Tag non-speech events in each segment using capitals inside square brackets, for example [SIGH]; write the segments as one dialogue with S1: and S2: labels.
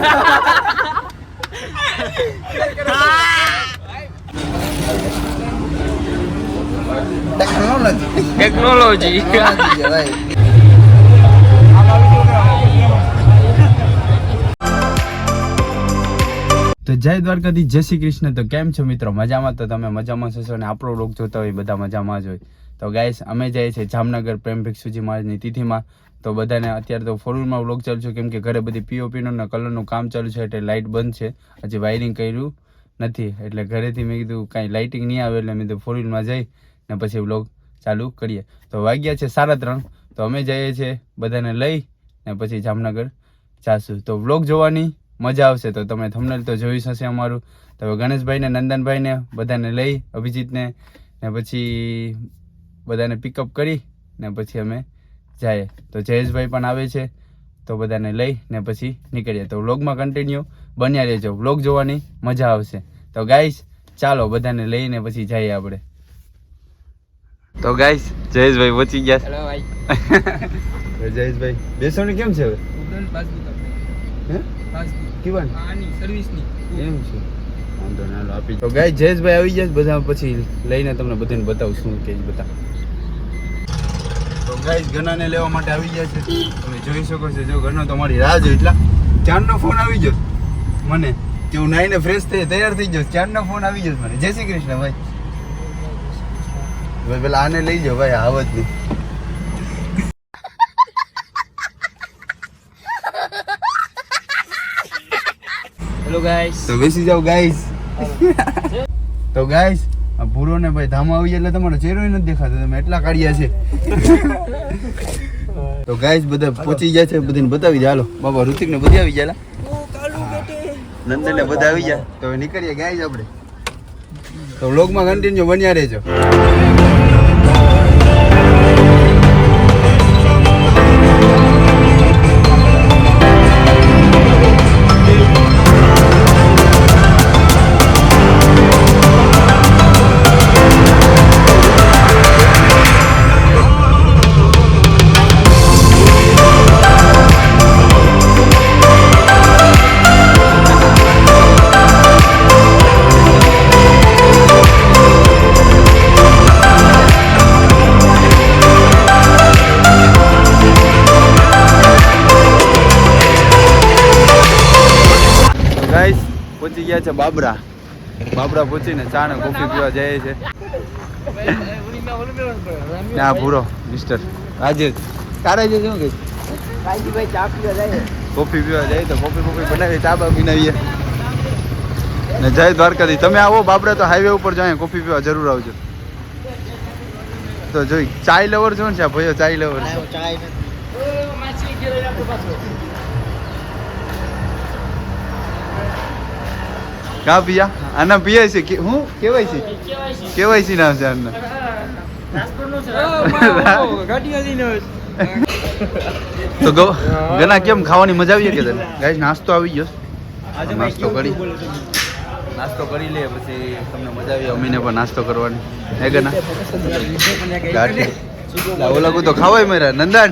S1: [LAUGHS] Technology
S2: technology તો જય દ્વારકાથી જય શ્રી કૃષ્ણ. તો કેમ છો મિત્રો? મજામાં? તો તમે મજામાં છો અને આપણો રોગ જોતા હોય બધા મજામાં જ હોય. તો ગાઈસ, અમે જઈએ છીએ જામનગર પ્રેમ ભિક્ષુજી મહારાજની તિથિમાં. તો બધાને અત્યારે તો ફોર વ્હીલમાં વ્લોગ ચાલુ છે, કેમ કે ઘરે બધી પીઓપીનો ને કલરનું કામ ચાલુ છે, એટલે લાઇટ બંધ છે. હજી વાયરિંગ કર્યું નથી, એટલે ઘરેથી મેં કીધું કાંઈ લાઇટિંગ નહીં આવે, એટલે મેં કીધું ફોરવ્હીલમાં જઈ ને પછી વ્લોગ ચાલુ કરીએ. તો વાગ્યા છે સાડા ત્રણ. તો અમે જઈએ છીએ બધાને લઈ ને પછી જામનગર જાશું. તો વ્લોગ જોવાની મજા આવશે તો તમે થંબનેલ તો જોઈ હશે અમારું. તો ગણેશભાઈને નંદનભાઈને બધાને લઈ અભિજીતને ને પછી બધાને પિકઅપ કરી ને પછી અમે જઈએ. તો જયેશભાઈ પણ આવે છે તો બધાને લઈ ને પછી નીકળીએ. તો વ્લોગમાં કન્ટિન્યુ બન્યા રહેજો. વ્લોગ જોવાની મજા આવશે. તો ગાઈશ ચાલો બધાને લઈને પછી જઈએ આપણે. તો ગાઈશ જયેશભાઈ પહોંચી ગયા.
S1: હેલો ભાઈ. [LAUGHS]
S2: જયેશભાઈ બેસવાની કેમ છે હવે? હે?
S1: પાસબુક આની સર્વિસની
S2: એમ છે. વાંધો ના લો આપી તો ગાય જયેશભાઈ આવી જાય બધા પછી લઈને તમને બધાને બતાવું શું કે બતા તો ગાઈસ ગનાને લેવા માટે આવી ગયા છે. તમે જોઈ શકો છો જો ઘરનો તમારી રાહ જો એટલા ચાંદનો ફોન આવી ગયો. મને કે હું નાઈને ફ્રેશ થઈ તૈયાર થઈ ગયો. ચાંદનો ફોન આવી ગયો મને. જય શ્રી કૃષ્ણ ભાઈ. ભાઈ પેલા આને લઈ જાઓ ભાઈ આવત નહીં.
S1: હેલો ગાઈસ
S2: તો બેસી જાઓ ગાઈસ [LAUGHS] તો ગાઈસ આ ભૂરો ને ભાઈ ધામા આવી એટલે તમારો ચહેરો નથી દેખાતો. તમે એટલા કાઢ્યા છે. [LAUGHS] તો ગાઈસ બધા પહોંચી ગયા છે. બધાને બતાવી જાય હાલો બાબા ઋતિક ને બધા આવી ગયા નંદન ને બધા આવી ગયા. તો નીકળીએ ગાઈસ આપણે. તો વ્લોગમાં કન્ટિન્યુ બન્યા રહેજો. ગયા છે બાબરા. બાબરા પૂછીને ચા ને કોફી પીવા જાય છે. ત્યાં ભૂરો મિસ્ટર રાજેશ તારે જે શું કઈ
S1: ભાઈ ચા પીવા જાય
S2: કોફી પીવા જાય તો કોફી કોફી બનાવી ચા બા પીનાવીએ ને જય દ્વારકાથી તમે આવો બાબરા તો હાઈવે ઉપર જાય કોફી પીવા જરૂર આવજો. તો જોઈ ચાય લવર જો ને છે ભાઈઓ ચાય લવર છે
S1: ચાય માછી ગયો આપણે પાછો
S2: કા પિયા? આના પિયા છે કે હું? કેવાય છે? કેવાય છે નામ છે આના?
S1: ગાડી
S2: તો ગો ગના કેમ ખાવાની મજા આવી કે તને? ગાઈસ નાસ્તો આવી ગયો. નાસ્તો કરી. નાસ્તો કરી લે પછી તમને મજા આવી અમીને પણ નાસ્તો કરવાની. હે ગના ગાંઠી લાવો લાગુ તો ખાવાય મેરા. નંદન.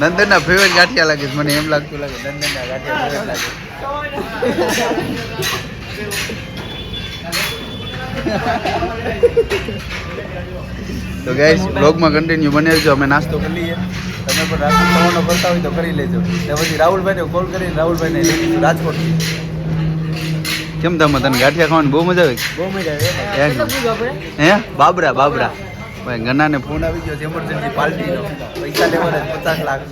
S2: નંદન ના ફેવરેટ ગાંઠિયા લાગે છે મને એમ લાગતું લાગે નંદન ના ગાંઠિયા favorite લાગે તો ગાઈસ બ્લોગમાં કન્ટિન્યુ બને રહેજો અમે નાસ્તો કરી લઈએ. તમે પણ રાજકોટ ખાવાનો કરતા હોય તો કરી લેજો. ને પછી રાહુલભાઈને કોલ કરીને રાહુલભાઈને લઈ લીધું રાજકોટ કેમ તમે તને ગાંઠિયા ખાવાની બહુ મજા આવે?
S1: બહુ મજા આવે
S2: હે? બાબરા બાબરા. ભાઈ ગનાને ફોન આવી ગયો છે એમરજન્સી પાર્ટીનો પૈસા લેવાના પચાસ લાખ.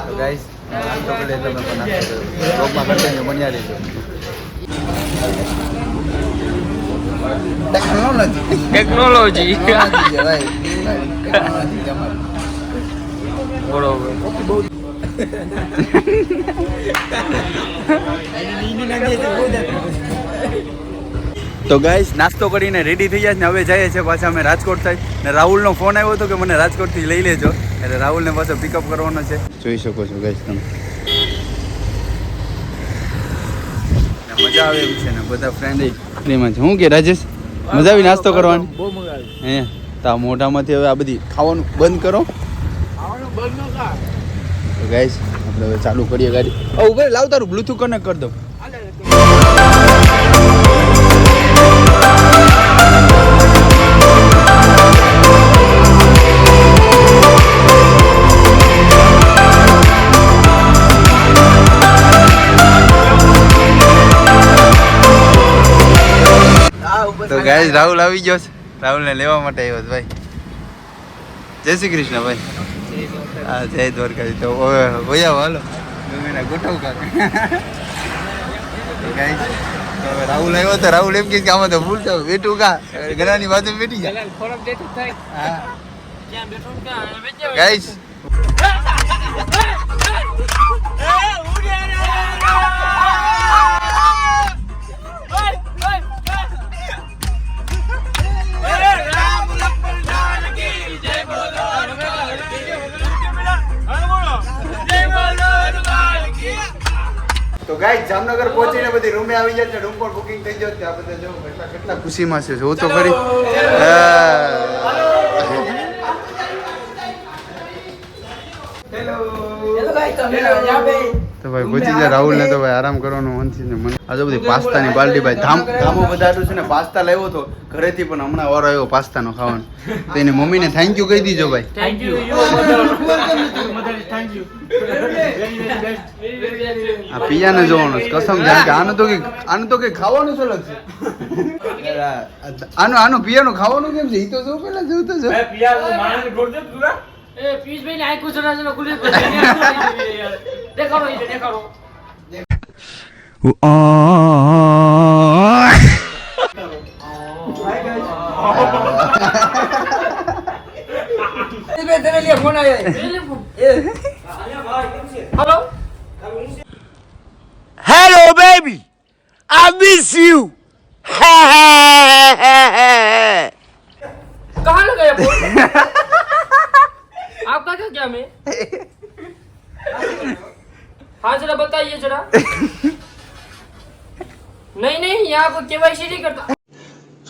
S2: તો ગાઈસ નાસ્તો કરી લે તમે પણ નાસ્તો કરો બ્લોગમાં કન્ટિન્યુ બન્યા રહેજો ટેકનોલોજી
S1: ટેકનોલોજી બરોબર. [LAUGHS]
S2: તો ગાઈસ નાસ્તો કરીને રેડી થઈ ગયા છે ને હવે જઈએ છીએ પાછા અમે રાજકોટ થાય ને રાહુલનો ફોન આવ્યો હતો કે મને રાજકોટથી લઈ લેજો. એટલે રાહુલને પાછો પિકઅપ કરવાનો છે. જોઈ શકો છો ગાઈસ તમે. મજા આવે એમ છે ને બધા ફ્રેન્ડ એમાં છે. હું કે રાજેશ? મજા આવી નાસ્તો કરવાની?
S1: બહુ મજા આવે.
S2: હે? તા મોઢામાંથી હવે આ બધી ખાવાનું બંધ કરો.
S1: ખાવાનું બંધ ન કર.
S2: તો ગાઈસ આપણે હવે ચાલુ કરીએ ગાડી. ઓ ઉભે લાવ તારું બ્લૂટૂથ કનેક્ટ કરી દઉં ગાઈસ રાહુલ આવી ગયો છે. રાહુલને લેવા માટે આવ્યો છે ભાઈ. જય શ્રી કૃષ્ણ ભાઈ. હા જય દ્વારકા તો ભૈયા હાલો ગમે ગોઠવ કાક રાહુલ આવ્યો તો રાહુલ એમ કે આમાં તો ભૂલ તો બેઠું કા? ગરાની બાજુ બેઠી ગયા.
S1: ખોરાક દેતો થાય.
S2: હા.
S1: ક્યાં બેઠો બેઠો
S2: ગાઈસ કેટલા માં ખુશીમાં છે જો તો ખરી તો ભાઈ પહોંચી જાય રાહુલ ને તો ભાઈ આરામ કરવાનું મન છે ને મન આ જો બધી પાસ્તાની બાલટી ભાઈ ધામ ધામો વધાર્યું છે ને પાસ્તા લાવ્યો તો ઘરેથી પણ હમણાં વારો આવ્યો પાસ્તાનો ખાવાનો. તો એની મમ્મીને થેન્ક યુ કહી દીજો ભાઈ.
S1: થેન્ક યુ થેન્ક યુ
S2: આ પિયાને જોવાનું છે કસમ જાણ કે આનું તો કે આનું તો કે ખાવાનું છે. આનું આનું પિયાનું ખાવાનું કેમ છે? એ તો જો પેલા જોઉં તો જો.
S1: એ પીસભાઈ ને આંખો ચડા ચડા ખુલી દેખાડો એ દેખાડો. હેલો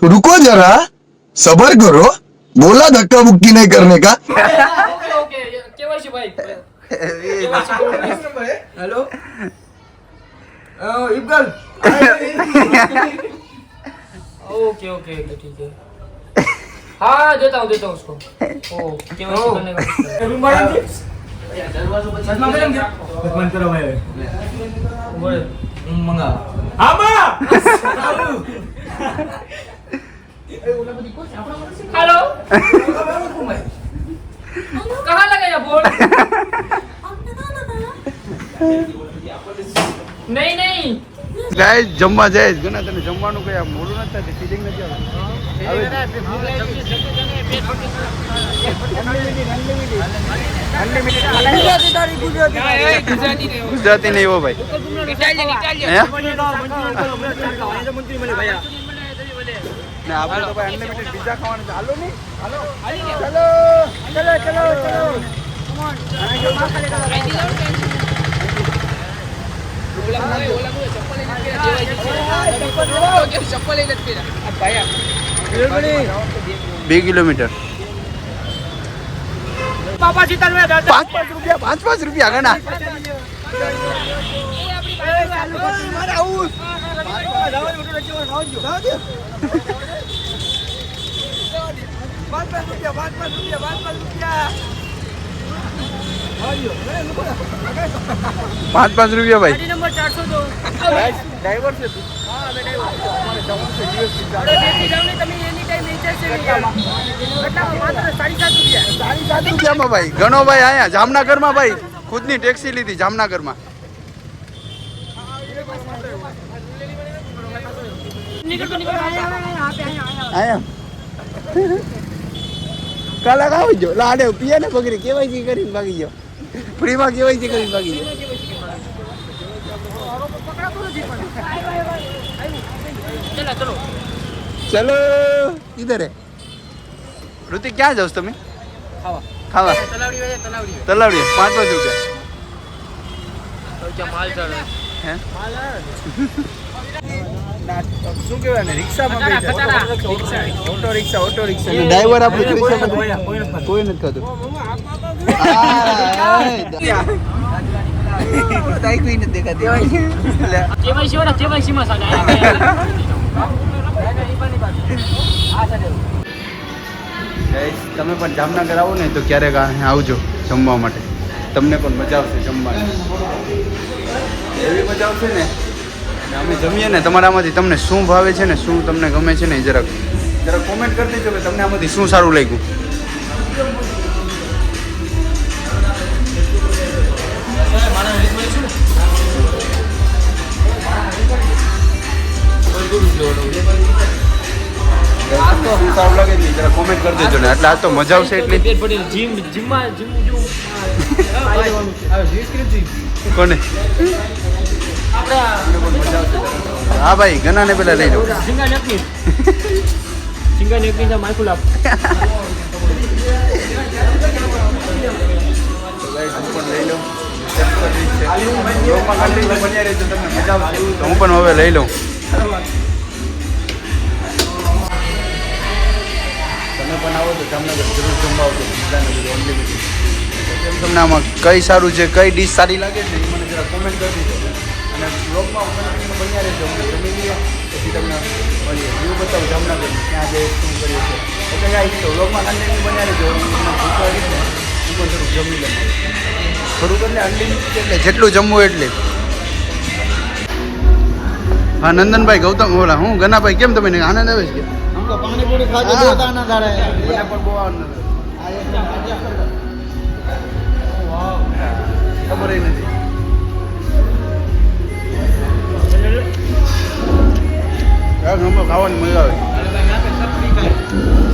S3: रुको जरा सबर करो बोला धक्का मुक्की नहीं करने का
S1: ओके ओके केवाईसी भाई KYC
S4: hello इब्गल
S1: okay okay okay ठीक है हाँ देता हूँ देता हूँ उसको ओ केवाईसी करने का बोले हेलो कहाँ लगा ये फोन नहीं नहीं
S2: ગાય જમવા જાય ઘણા તને જમવાનું કઈ આમ મોડું નથી થતું ફીલિંગ નથી આવતી ગુજરાતી નહીં હો ભાઈ હે? ને આપણે તો ભાઈ અનલિમિટેડ પીઝા ખાવાનું છે હાલો નહીં હાલો ચલો ચલો ચલો ચલો બે કિલોમીટર પાંચ પાંચ રૂપિયા પાંચ પાંચ રૂપિયા ઘણા આવું પાંચ પાંચ રૂપિયા પાંચ
S1: પાંચ રૂપિયા પાંચ પાંચ રૂપિયા
S2: પાંચ પાંચ રૂપિયા ભાઈ. નંબર ચારસો ડ્રાઈવર ભાઈ. ઘણો ભાઈ આયા જામનગરમાં ભાઈ. ખુદની ટેક્સી લીધી જામનગરમાં. આયા કલાક આવી જો લાડે પીએ ને બગડી કેવાયસી કરીને ભાગી ગયો. ફ્રીમાં કેવાયસી કરીને ભાગી ગયો. ચલો ઇધર હે ઋતિક ક્યાં જાવ તમે? ખાવા.
S1: ખાવા. તલાવડી
S2: તલાવડી. પાંચ પાંચ રૂપિયા.
S1: માલ
S2: હે? શું કહેવાય ને રિક્ષામાં
S1: ખટારા,
S2: બેસી
S1: ખટારા.
S2: જાય. ઓટો રિક્ષા ઓટો રિક્ષા
S1: એ,
S2: ડ્રાઈવર આપણે
S1: કોઈ
S2: જોઈ
S1: નથી,
S2: શકીએ
S1: કોઈ નથી.
S2: કોઈ નથી ખાતું
S1: KYC વાળા KYC માં સાલા.
S2: Guys, તમે પણ જામનગર આવો ને તો ક્યારેક અહીં આવજો જમવા માટે તમને પણ મજા આવશે જમવાની એવી મજા આવશે ને ને અમે જમીએ ને તમારામાંથી તમને શું ભાવે છે ને શું તમને ગમે છે ને એ જરાક જરાક કોમેન્ટ કરી દેજો કે તમને આમાંથી શું સારું લાગ્યું સારું લાગે છે જરા કોમેન્ટ કરી દેજો ને એટલે આ તો મજા આવશે એટલી
S1: પેટ ભરીને જીમ જીમમાં જીમ જેવું ખાઈ લેવાનું છે.
S2: કોને હા ભાઈ ગનાને પેલા લઈ લો.
S1: સિંગા સિંગા
S2: હું પણ હવે લઈ લઉં. તમે પણ આવો તો જરૂર તમને આમાં કઈ સારું છે કઈ ડીશ સારી લાગે છે એ મને જરા કોમેન્ટ કરી દેજો. તમને મળીએ બતાવું જામનગર ત્યાં જે શું તો બ્લોગમાં કન્ટિન્યુ જમી લઉં. થોડુંક જેટલું જમવું એટલે. હા નંદનભાઈ ગૌતમ ઓલા હું ગનાભાઈ કેમ તમે આનંદ આવે છે પાણીપુરી ખાજો ખબર નથી. યાર નંબર ખાવાની મજા આવે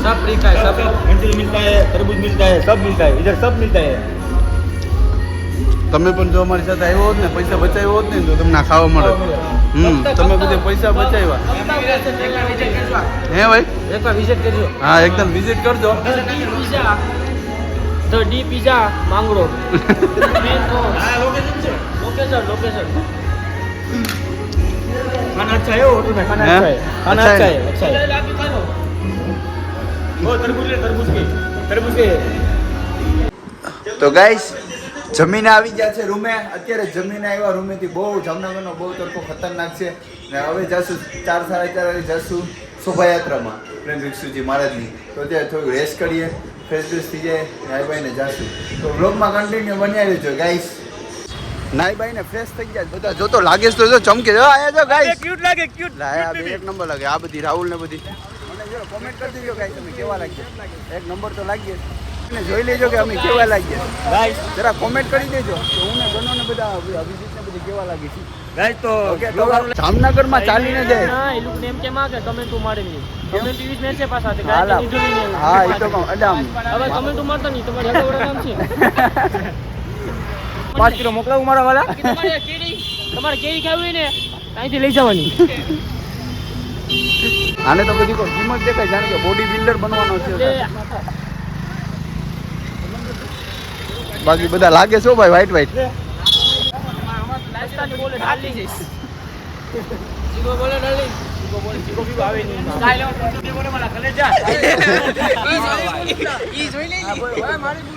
S4: सब फ्री का है सब मंचूरियन मिलता है तरबूज मिलता है सब मिलता है इधर सब मिलता है
S2: તમે પણ જો અમારી સાથે આવ્યો હોત ને પૈસા બચાવ્યો હોત ને તો તમને આ ખાવા મળે હમ તમે બધે પૈસા બચાવ્યા હે ભાઈ
S1: એકવાર વિઝિટ કરજો
S2: હા એકદમ વિઝિટ કરજો
S1: D pizza the D pizza Mangrol main તો લોકેશન લોકેશન
S4: खाना अच्छा है होटल में खाना
S2: हैं?
S4: अच्छा है खाना
S2: अच्छा
S4: अच्छा
S2: है।
S4: है अच्छा है वो तरबूज ले तरबूज के तरबूज के
S2: તો ગાઈસ જમીને આવી ગયા છે રૂમે અત્યારે જમીને આવ્યા રૂમેથી બહુ જામનગરનો બહુ તડકો ખતરનાક છે ને હવે જશું ચાર સાડા ચાર વાગે જશું શોભાયાત્રામાં પ્રેમ ભિક્ષુજી મહારાજની તો અત્યારે થોડું રેસ્ટ કરીએ ફ્રેશ ફ્રેશ થઈ જાય નાઈ બાઈને જાશું તો વ્લોગમાં કન્ટિન્યુ બન્યા રહેજો ગાઈસ નાઈ ભાઈ ને ફ્રેશ થઈ ગયા બધા જો તો લાગે તો ચમકે જો આયા જો ગાઈસ
S4: ક્યુટ લાગે ક્યુટ
S2: લાયા બે એક નંબર લાગે. આ બધી રાહુલ ને બધી. મને જો કોમેન્ટ કરી દીજો ગાઈસ તમે કેવા લાગે એક નંબર તો લાગે ને જોઈ લેજો કે અમે કેવા લાગ્યા.
S4: ગાઈસ
S2: જરા કોમેન્ટ કરી દેજો કે હું ને બનો ને બધા અભિજીત ને બધી કેવા લાગી છે. ગાઈસ તો જામનગરમાં ચાલીને જાય.
S1: હા એ લોકો એમ કેમ આગે કમેન્ટ તો મારે નહીં કમેન્ટ યુઝ ને છે પાછા તે ગાઈસ
S2: હા એ તો કમ અડામ
S1: હવે કમેન્ટ મારતા નહીં તમારે હેડો કામ છે. [LAUGHS]
S4: પાંચ કિલો મોકલાવું મારા
S1: વાલા? તમારે કેરી ખાવી ને અહીંથી લઈ જવાની.
S2: આને તો બધી કિંમત દેખાય જાણે કે બોડી બિલ્ડર બનવાનો છે. બાકી બધા લાગે છો ભાઈ
S1: વાઈટ વાઈટ મારી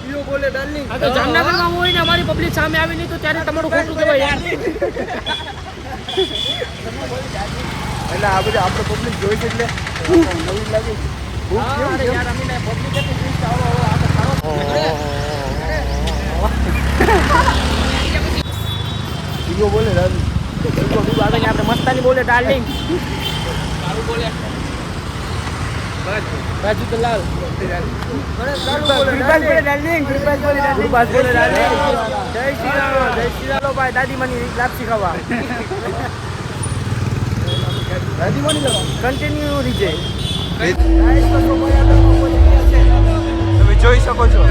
S1: જીગો બોલે ડાલની આ તો જામનગરમાં હોય ને અમારી પબ્લિક સામે આવી નહીં તો ત્યારે તમારું ખોટું કહેવાય યાર.
S2: એટલે આ બધું આપણે પબ્લિક જોઈ છે એટલે નવી લાગે
S1: હા, અરે? યાર અમીને પબ્લિક કે twist આવો આવો આ તો સારો
S2: જીગો બોલે
S1: ડાલની બીગો આવે આપણે મસ્તાની બોલે ડાર્લિંગ સારું બોલે. રાજુ દલાલ. દાદીમાની લાપસી ખાવા કન્ટિન્યુ રીજે
S2: તમે જોઈ શકો છો.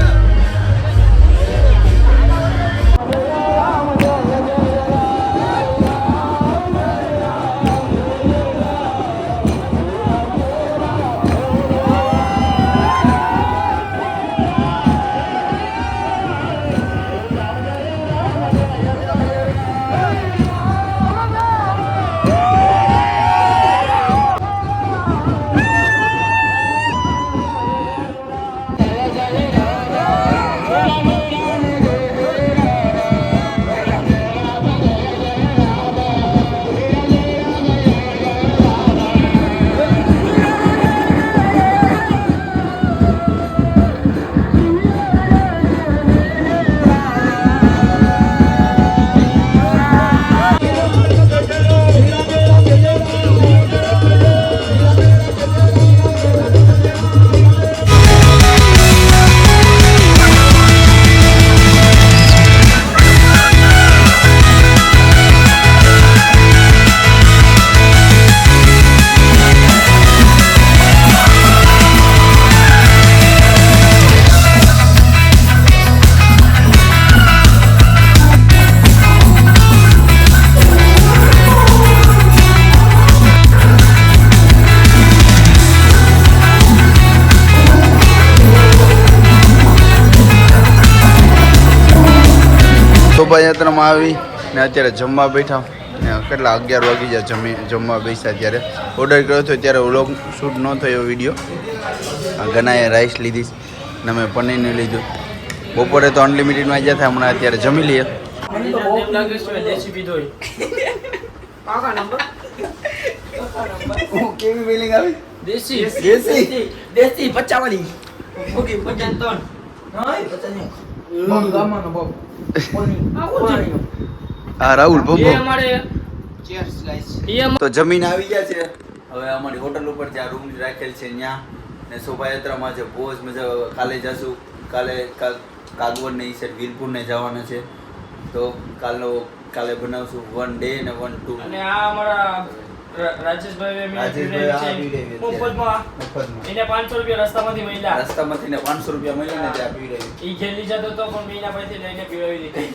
S2: હોટલમાં આવી ને અત્યારે જમવા બેઠા. ને કેટલા અગિયાર વાગી ગયા જમી જમવા બેસ્યા ત્યારે. ઓર્ડર કર્યો હતો ત્યારે વ્લોગ શૂટ ન થયો વીડિયો ઘણાએ રાઈસ લીધી ને અમે પનીરને લીધું. બપોરે તો અનલિમિટેડમાં ગયા થાય હમણાં અત્યારે જમી લઈએ. [LAUGHS] કેવી આવી?
S1: દેશી.
S2: દેશી?
S1: દેશી. પચાવવાની ઓકે પચાસ ત્રણ.
S2: રાહુલ તો જમીન આવી ગયા છે. હવે અમારી હોટલ ઉપર જ્યાં રૂમ રાખેલ છે ત્યાં ને શોભાયાત્રામાં છે બહુ જ મજા. કાલે જશું. કાલે કાગવડ ને ઈ સાઈડ વીરપુર ને જવાના છે. તો કાલનો, કાલે બનાવશું વન ડે ને વન ટુ
S1: અને આ અમારા રાજેશભાઈ. મફતમાં. એને પાંચસો રૂપિયા રસ્તામાંથી મળ્યા
S2: રસ્તામાંથી ને પાંચસો રૂપિયા મળ્યા ને ત્યાં પીવડાવી
S1: ઈ ઘેર લઈ જતો હતો પણ મહિના પછી લઈને પીવડાવી દીધી